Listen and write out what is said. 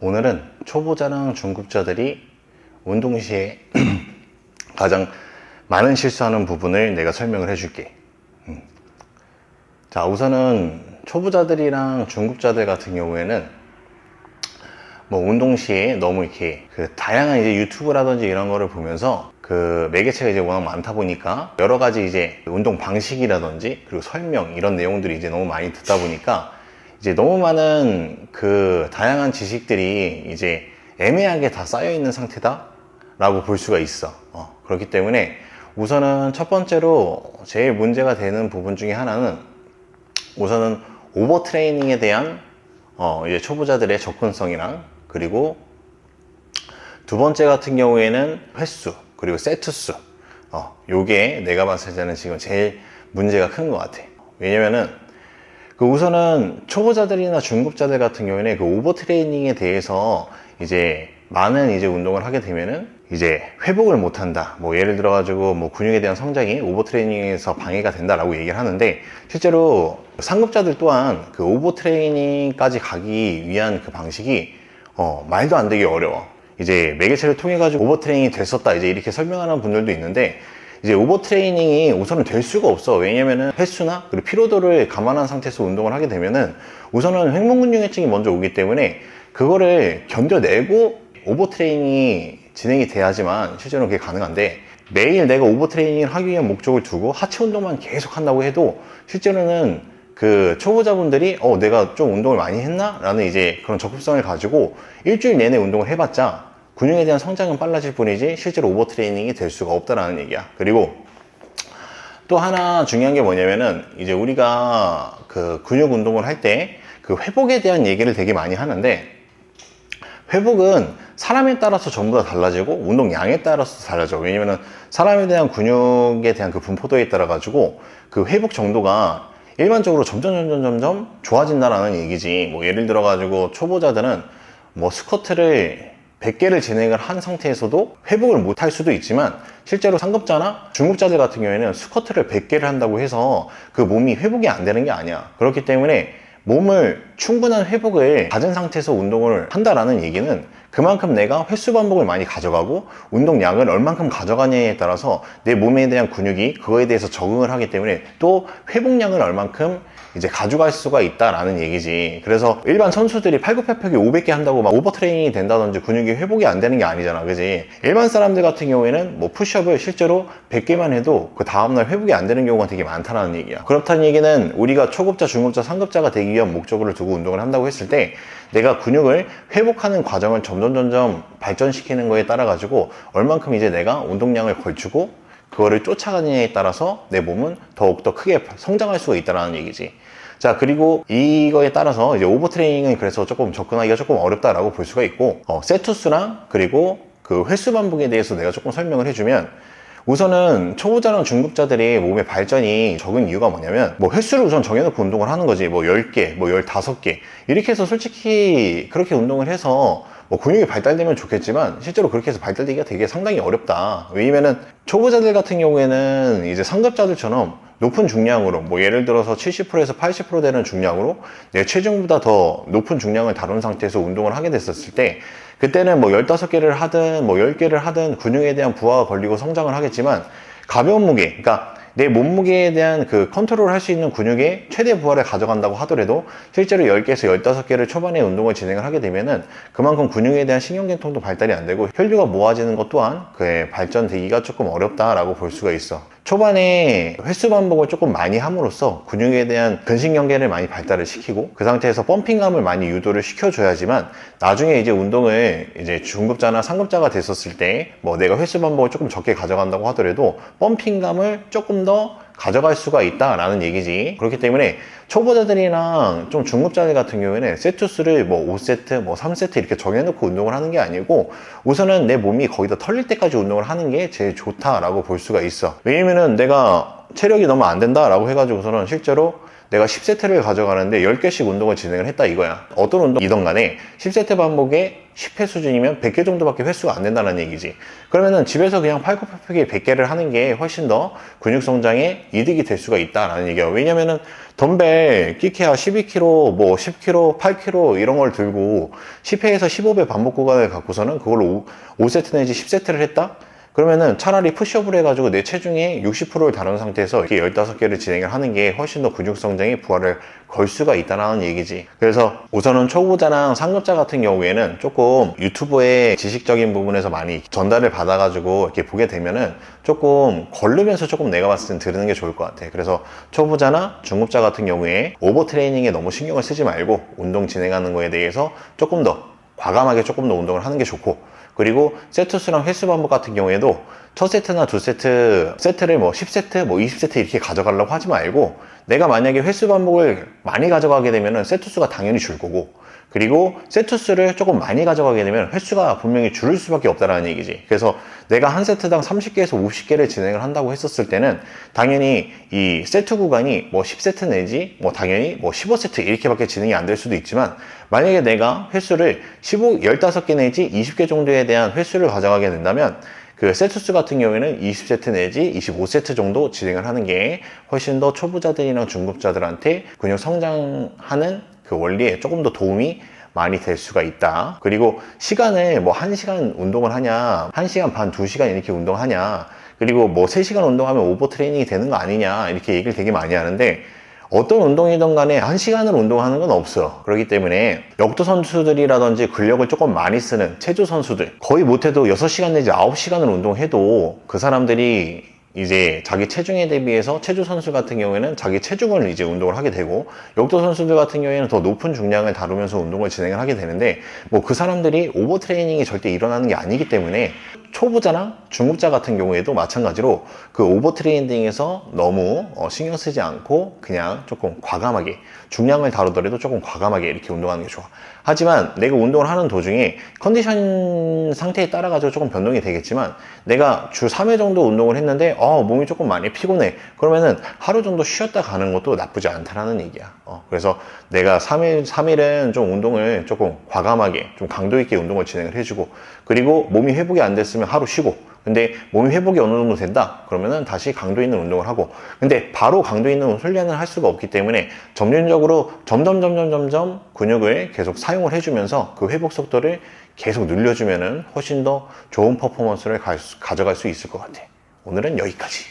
오늘은 초보자랑 중급자들이 운동 시에 가장 많은 실수하는 부분을 내가 설명을 해줄게. 음. 자, 우선은 초보자들이랑 중급자들 같은 경우에는 뭐 운동 시에 너무 이렇게 그 다양한 이제 유튜브라든지 이런 거를 보면서 그 매개체가 이제 워낙 많다 보니까 여러 가지 이제 운동 방식이라든지 그리고 설명 이런 내용들이 이제 너무 많이 듣다 보니까 이제 너무 많은 그 다양한 지식들이 이제 애매하게 다 쌓여 있는 상태다 라고 볼 수가 있어. 어, 그렇기 때문에 우선은 첫 번째로 제일 문제가 되는 부분 중에 하나는 우선은 오버 트레이닝에 대한 어, 이제 초보자들의 접근성이랑 그리고 두 번째 같은 경우에는 횟수 그리고 세트 수 어, 요게 내가 봤을 때는 지금 제일 문제가 큰 것 같아 왜냐면은 그 우선은 초보자들이나 중급자들 같은 경우에는 그 오버 트레이닝에 대해서 이제 많은 이제 운동을 하게 되면은 이제 회복을 못 한다. 뭐 예를 들어 가지고 뭐 근육에 대한 성장이 오버 트레이닝에서 방해가 된다라고 얘기를 하는데 실제로 상급자들 또한 그 오버 트레이닝까지 가기 위한 그 방식이 어 말도 안 되게 어려워. 이제 매개체를 통해 가지고 오버 트레이닝이 됐었다 이제 이렇게 설명하는 분들도 있는데 이제 오버 트레이닝이 우선은 될 수가 없어. 왜냐면은 횟수나 그리고 피로도를 감안한 상태에서 운동을 하게 되면은 우선은 횡문근육해증이 먼저 오기 때문에 그거를 견뎌내고 오버 트레이닝이 진행이 돼야지만 실제로는 그게 가능한데 매일 내가 오버 트레이닝을 하기 위한 목적을 두고 하체 운동만 계속 한다고 해도 실제로는 그 초보자분들이 어 내가 좀 운동을 많이 했나? 라는 이제 그런 적극성을 가지고 일주일 내내 운동을 해봤자 근육에 대한 성장은 빨라질 뿐이지 실제로 오버 트레이닝이 될 수가 없다라는 얘기야. 그리고 또 하나 중요한 게 뭐냐면은 이제 우리가 그 근육 운동을 할 때 그 회복에 대한 얘기를 되게 많이 하는데 회복은 사람에 따라서 전부 다 달라지고 운동량에 따라서 달라져. 왜냐면은 사람에 대한 근육에 대한 그 분포도에 따라 가지고 그 회복 정도가 일반적으로 점점 점점 점점 좋아진다라는 얘기지. 뭐 예를 들어 가지고 초보자들은 뭐 스쿼트를 100개를 진행을 한 상태에서도 회복을 못할 수도 있지만 실제로 상급자나 중급자들 같은 경우에는 스쿼트를 100개를 한다고 해서 그 몸이 회복이 안 되는 게 아니야. 그렇기 때문에 몸을 충분한 회복을 가진 상태에서 운동을 한다라는 얘기는 그만큼 내가 횟수 반복을 많이 가져가고 운동량을 얼만큼 가져가냐에 따라서 내 몸에 대한 근육이 그거에 대해서 적응을 하기 때문에 또 회복량을 얼만큼 이제 가져갈 수가 있다라는 얘기지. 그래서 일반 선수들이 팔굽혀펴기 500개 한다고 막 오버 트레이닝이 된다든지 근육이 회복이 안 되는 게 아니잖아. 그지? 일반 사람들 같은 경우에는 뭐 푸시업을 실제로 100개만 해도 그 다음날 회복이 안 되는 경우가 되게 많다는 얘기야. 그렇다는 얘기는 우리가 초급자, 중급자, 상급자가 되기 위한 목적으로 두고 운동을 한다고 했을 때 내가 근육을 회복하는 과정을 점점 점점 발전시키는 거에 따라 가지고 얼만큼 이제 내가 운동량을 걸치고 그거를 쫓아가느냐에 따라서 내 몸은 더욱더 크게 성장할 수가 있다는 얘기지. 자, 그리고 이거에 따라서 이제 오버 트레이닝은 그래서 조금 접근하기가 조금 어렵다라고 볼 수가 있고, 어, 세트 수랑 그리고 그 횟수 반복에 대해서 내가 조금 설명을 해주면, 우선은 초보자랑 중급자들의 몸의 발전이 적은 이유가 뭐냐면, 뭐 횟수를 우선 정해놓고 운동을 하는 거지. 뭐 10개, 뭐 15개. 이렇게 해서 솔직히 그렇게 운동을 해서 뭐 근육이 발달되면 좋겠지만 실제로 그렇게 해서 발달되기가 되게 상당히 어렵다. 왜냐면은 초보자들 같은 경우에는 이제 상급자들처럼 높은 중량으로 뭐 예를 들어서 70%에서 80% 되는 중량으로 내 체중보다 더 높은 중량을 다룬 상태에서 운동을 하게 됐었을 때 그때는 뭐 15개를 하든 뭐 10개를 하든 근육에 대한 부하가 걸리고 성장을 하겠지만 가벼운 무게 그러니까 내 몸무게에 대한 그 컨트롤 할 수 있는 근육의 최대 부하를 가져간다고 하더라도 실제로 10개에서 15개를 초반에 운동을 진행을 하게 되면은 그만큼 근육에 대한 신경계통도 발달이 안 되고 혈류가 모아지는 것 또한 그의 발전되기가 조금 어렵다라고 볼 수가 있어. 초반에 횟수 반복을 조금 많이 함으로써 근육에 대한 근신경계를 많이 발달을 시키고 그 상태에서 펌핑감을 많이 유도를 시켜줘야지만 나중에 이제 운동을 이제 중급자나 상급자가 됐었을 때 뭐 내가 횟수 반복을 조금 적게 가져간다고 하더라도 펌핑감을 조금 더 가져갈 수가 있다라는 얘기지. 그렇기 때문에 초보자들이랑 좀 중급자들 같은 경우에는 세트 수를 뭐 5세트, 뭐 3세트 이렇게 정해놓고 운동을 하는 게 아니고 우선은 내 몸이 거기다 털릴 때까지 운동을 하는 게 제일 좋다라고 볼 수가 있어. 왜냐면은 내가 체력이 너무 안 된다라고 해가지고서는 실제로 내가 10세트를 가져가는데 10개씩 운동을 진행을 했다 이거야. 어떤 운동이든 간에 10세트 반복에 10회 수준이면 100개 정도밖에 횟수가 안 된다는 얘기지. 그러면은 집에서 그냥 팔굽혀펴기 100개를 하는 게 훨씬 더 근육 성장에 이득이 될 수가 있다라는 얘기야. 왜냐면은 덤벨 끼케야 12kg, 뭐 10kg, 8kg 이런 걸 들고 10회에서 15배 반복 구간을 갖고서는 그걸로 5, 세트 내지 10세트를 했다? 그러면은 차라리 푸시업을 해가지고 내 체중의 60%를 다룬 상태에서 이렇게 15개를 진행을 하는 게 훨씬 더 근육 성장에 부활을 걸 수가 있다는 얘기지. 그래서 우선은 초보자랑 상급자 같은 경우에는 조금 유튜브의 지식적인 부분에서 많이 전달을 받아가지고 이렇게 보게 되면은 조금 걸르면서 조금 내가 봤을 땐 들으는 게 좋을 것 같아. 그래서 초보자나 중급자 같은 경우에 오버 트레이닝에 너무 신경을 쓰지 말고 운동 진행하는 거에 대해서 조금 더 과감하게 조금 더 운동을 하는 게 좋고 그리고 세트 수랑 횟수 반복 같은 경우에도 첫 세트나 두 세트, 세트를 뭐 10세트, 뭐 20세트 이렇게 가져가려고 하지 말고 내가 만약에 횟수 반복을 많이 가져가게 되면은 세트 수가 당연히 줄 거고 그리고 세트 수를 조금 많이 가져가게 되면 횟수가 분명히 줄을 수밖에 없다라는 얘기지. 그래서 내가 한 세트당 30개에서 50개를 진행을 한다고 했었을 때는 당연히 이 세트 구간이 뭐 10세트 내지 뭐 당연히 뭐 15세트 이렇게밖에 진행이 안 될 수도 있지만 만약에 내가 횟수를 15, 15개 내지 20개 정도에 대한 횟수를 가져가게 된다면 그 세트 수 같은 경우에는 20세트 내지 25세트 정도 진행을 하는 게 훨씬 더 초보자들이나 중급자들한테 근육 성장하는 그 원리에 조금 더 도움이 많이 될 수가 있다. 그리고 시간을 뭐 1시간 운동을 하냐, 1시간 반, 2시간 이렇게 운동하냐, 그리고 뭐 3시간 운동하면 오버 트레이닝이 되는 거 아니냐, 이렇게 얘기를 되게 많이 하는데, 어떤 운동이든 간에 한 시간을 운동하는 건 없어요. 그렇기 때문에 역도 선수들이라든지 근력을 조금 많이 쓰는 체조 선수들 거의 못해도 6시간 내지 9시간을 운동해도 그 사람들이 이제 자기 체중에 대비해서 체조 선수 같은 경우에는 자기 체중을 이제 운동을 하게 되고 역도 선수들 같은 경우에는 더 높은 중량을 다루면서 운동을 진행을 하게 되는데 뭐 그 사람들이 오버 트레이닝이 절대 일어나는 게 아니기 때문에 초보자나 중급자 같은 경우에도 마찬가지로 그 오버 트레이닝에서 너무 어, 신경 쓰지 않고 그냥 조금 과감하게 중량을 다루더라도 조금 과감하게 이렇게 운동하는 게 좋아. 하지만 내가 운동을 하는 도중에 컨디션 상태에 따라 가지고 조금 변동이 되겠지만 내가 주 3회 정도 운동을 했는데 어, 몸이 조금 많이 피곤해. 그러면은 하루 정도 쉬었다 가는 것도 나쁘지 않다라는 얘기야. 어, 그래서 내가 3일, 3일은 좀 운동을 조금 과감하게 좀 강도 있게 운동을 진행을 해주고 그리고 몸이 회복이 안 됐으면 하루 쉬고 근데 몸이 회복이 어느 정도 된다 그러면은 다시 강도 있는 운동을 하고 근데 바로 강도 있는 훈련을 할 수가 없기 때문에 점진적으로 점점 점점 점점 근육을 계속 사용을 해주면서 그 회복 속도를 계속 늘려주면은 훨씬 더 좋은 퍼포먼스를 가- 가져갈 수 있을 것 같아 오늘은 여기까지